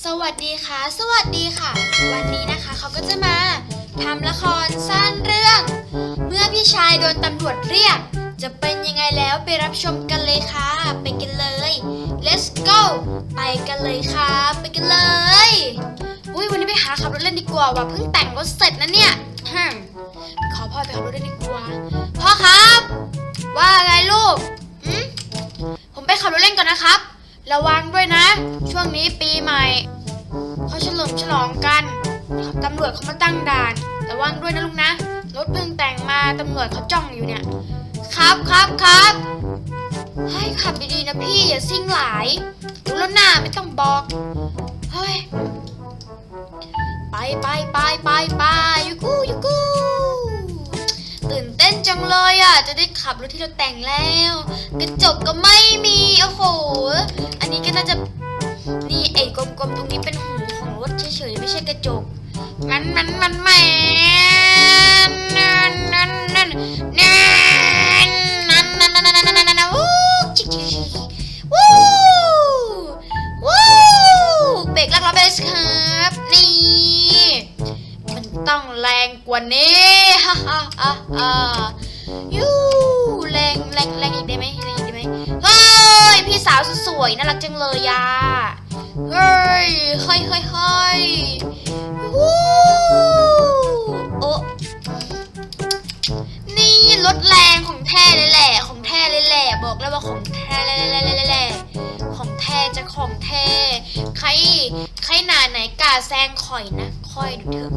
สวัสดีค่ะ สวัสดีค่ะ วันนี้นะคะเขาก็จะมาทำละครสั้นเรื่อง เมื่อพี่ชายโดนตำรวจเรียก จะเป็นยังไงแล้วไปรับชมกันเลยค่ะ ไปกันเลย let's go ไปกันเลยค่ะ ไปกันเลยอุ้ยวันนี้ไปหาขับรถเล่นดีกว่าว่ะเพิ่งแต่งรถเสร็จนะเนี่ยฮึมขอพ่อไปขับรถเล่นดีกว่าพ่อครับ ว่าไงลูกผมไปขับรถเล่นก่อนนะครับ ระวังด้วยนะ ช่วงนี้ปีใหม่เขาเฉลิมฉลองกันตำรวจเขามาตั้งด่าน ระวังด้วยนะลุงนะ รถเพิ่งแต่งมาตำรวจเขาจ้องอยู่เนี่ย ครับครับครับ ให้ขับดีๆนะพี่อย่าซิ่งหลายรู้แล้วหน้าไม่ต้องบอก เฮ้ย ไปไปไปไปไปยูกูยูกู เลยอะ จะได้ขับรถที่เราแต่งแล้วกระจกก็ไม่มีโอ้โห อันนี้ก็น่าจะนี่ไอ้กลมๆตรงนี้เป็นหูของรถเฉยๆไม่ใช่กระจกมันมันมันแหมนั่นนั่นนั่นนั่นนั่นนั่นนั่นนั่นนั่นนั่นวู้ชิชิชิวู้วู้เบรกลักล้อเบสครับนี่มันต้องแรงกว่านี้ฮ่าฮ่าฮ่าฮ่า ยูแรงแรงแรงอีกได้ไหมแรงอีกได้ไหมเฮ้ยพี่สาวสวยน่ารักจังเลยอะเฮ้ยเฮ้ยเฮ้ยเฮ้ยวู้โอะนี่รถแรงของแท้เลยแหละ ของแท้เลยแหละ บอกแล้วว่าของแท้เลยแหละแหละของแท้จะของแท้ใครใครหนาไหนกล้าแซงข่อยนะข่อยดูเถอะ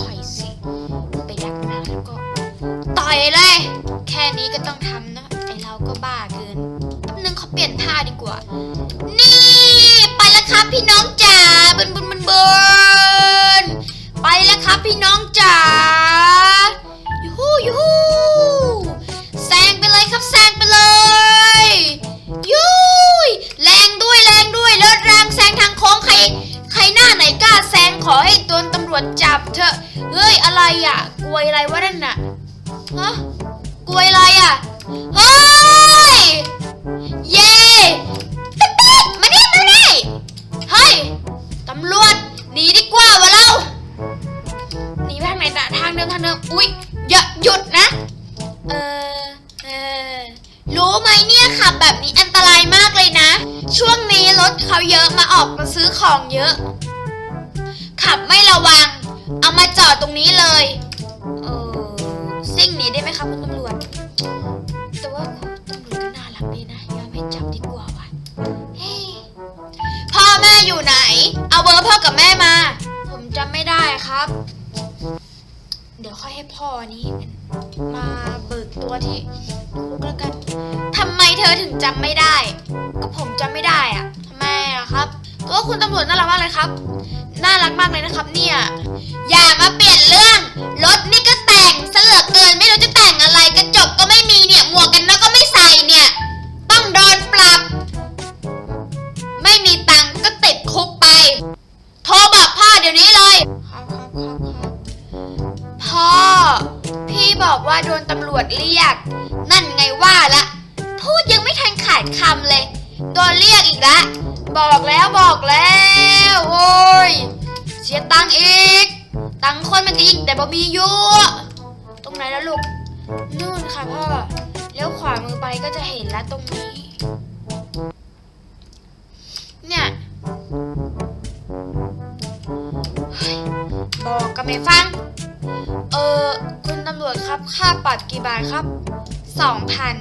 ข่อยสิ อยเลย แค่นี้ก็ต้องทำเนอะไอเราก็บ้าเกินแป๊บนึงเขาเปลี่ยนท่าดีกว่า นี่ไปแล้วครับพี่น้องจ๋าเบินเบินเบินบินไปแล้วครับพี่น้องจ๋ายูฮูยูฮูแซงไปเลยครับแซงไปเลยยุยแรงด้วยแรงด้วยรถแรงแซงทางโค้งใครใครหน้าไหนกล้าแซงขอให้โดนตำรวจจับเถอะเฮ้ยอะไรอะกลวยอะไรวะนั่นน่ะ ฮะกลวยอะไรอะเฮ้ย เย้ติ๊ดติ๊ดมานี่มานี่เฮ้ย ตำรวจหนีดีกว่าวะเราหนีไปทางไหนนะทางเดิมทางเดิมอุ๊ยอย่าหยุดนะ เออเออรู้ไหมเนี่ยขับแบบนี้อันตรายมากเลยนะ ช่วงนี้รถเขาเยอะมาออกมาซื้อของเยอะ ขับไม่ระวัง เอามาจอดตรงนี้เลย ซิ่งหนีได้ไหมครับคุณตำรวจ แต่ว่าตำรวจก็น่ารักดีนะยอมให้จับดีกว่าว่ะเฮ้ยพ่อแม่อยู่ไหน เอาเบอร์พ่อกับแม่มา ผมจำไม่ได้ครับ เดี๋ยวค่อยให้พ่อนี้มาเบิกตัวที่คุกแล้วกันทำไมเธอถึงจำไม่ได้ ก็ผมจำไม่ได้อะทำไมอะครับก็คุณตำรวจน่ารักมากเลยครับ น่ารักมากเลยนะครับ เนี่ย อย่ามาเปลี่ยนเรื่อง พี่บอกว่าโดนตำรวจเรียก นั่นไงว่าละ พูดยังไม่ทันขาดคำเลย โดนเรียกอีกละ บอกแล้วบอกแล้ว โอ้ย เสียตังค์อีก ตังค์คนมันก็ยิ่งแต่บ่มีอยู่ตรงไหนแล้วลูก นู่นค่ะพ่อ เลี้ยวขวามือไปก็จะเห็นแล้วตรงนี้ เนี่ยบอกก็ไม่ฟัง วจครับ ค่าปรับกี่บาทครับสองพัน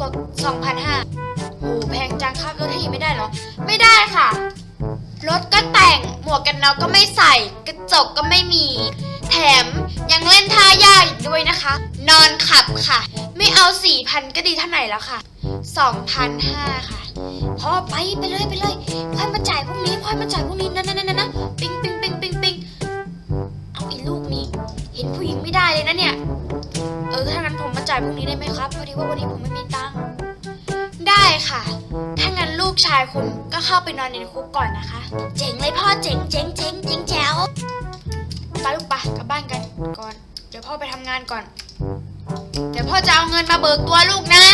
กดสองพันห้าโหแพงจังครับรถให้ไม่ได้เหรอ ไม่ได้ค่ะ รถก็แต่ง หมวกกันน็อกก็ไม่ใส่ กระจกก็ไม่มี แถมยังเล่นท่ายากอีกด้วยนะคะ นอนขับค่ะ ไม่เอาสี่พันก็ดีเท่าไหร่แล้วค่ะสองพันห้าค่ะพ่อไปไปเลยไปเลยพ่อยมาจ่ายพรุ่งนี้พ่อยมาจ่ายพรุ่งนี้นะนะนะนะนะปิงปิงปิงปิงปิง เห็นผู้หญิงไม่ได้เลยนะเนี่ย เออถ้างั้นผมมาจ่ายพรุ่งนี้ได้ไหมครับพอดีว่าวันนี้ผมไม่มีตังค์ได้ค่ะ ถ้างั้นลูกชายคุณก็เข้าไปนอนในคุกก่อนนะคะ เจ๋งเลยพ่อเจ๋งเจ๋งเจ๋งเจ๋งแจ๋วไปลูกปะกลับบ้านกันก่อน เดี๋ยวพ่อไปทำงานก่อน เดี๋ยวพ่อจะเอาเงินมาเบิกตัวลูกนะ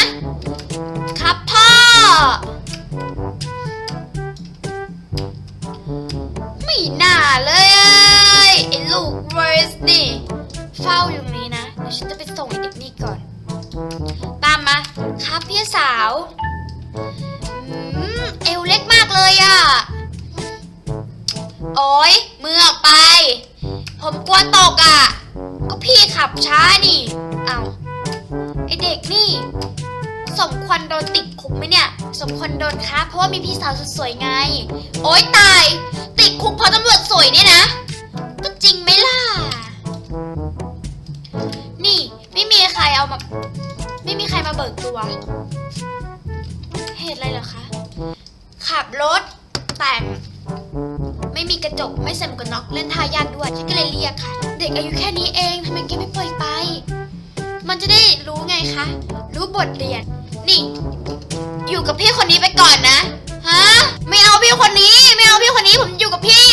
ครับพี่สาวอืมเอวเล็กมากเลยอะโอ้ยมือออกไป ผมกลัวตกอะก็พี่ขับช้านี่เอาไอเด็กนี่ สมควรโดนติดคุกไหมเนี่ย สมควรโดนครับเพราะว่ามีพี่สาวสุดสวยไง โอ๊ยตาย ติดคุกเพราะตำรวจสวยเนี่ยนะ ก็จริงไหมล่ะ เล่นท่ายากด้วยฉันก็เลยเรียกค่ะ เด็กอายุแค่นี้เองทำไมแกไม่ปล่อยไป มันจะได้รู้ไงคะ รู้บทเรียน นี่ อยู่กับพี่คนนี้ไปก่อนนะ ฮะ ไม่เอาพี่คนนี้ ไม่เอาพี่คนนี้ผมอยู่กับพี่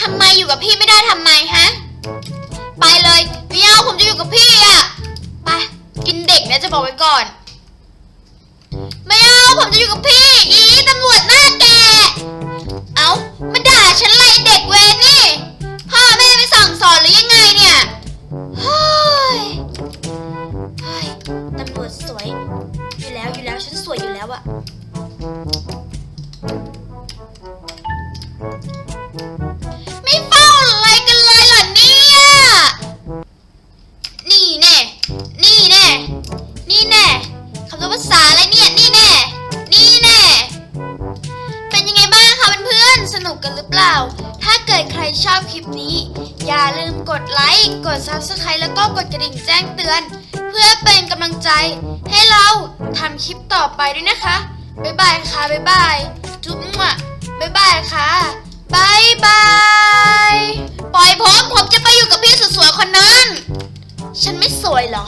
ทำไมอยู่กับพี่ไม่ได้ทำไมฮะ ไปเลยไม่เอาผมจะอยู่กับพี่อะไป กินเด็กนะจะบอกไว้ก่อน ล่า ถ้าเกิดใครชอบคลิปนี้ อย่าลืมกดไลค์ กด Subscribe แล้วก็กดกระดิ่งแจ้งเตือน เพื่อเป็นกำลังใจ ให้เราทำคลิปต่อไปด้วยนะคะ บ๊ายบายค่ะ บ๊ายบาย จุ๊บมั่วบ๊ายบายค่ะ บ๊ายบาย ปล่อยผม ผมจะไปอยู่กับพี่สวยๆคนนั้น ฉันไม่สวยเหรอ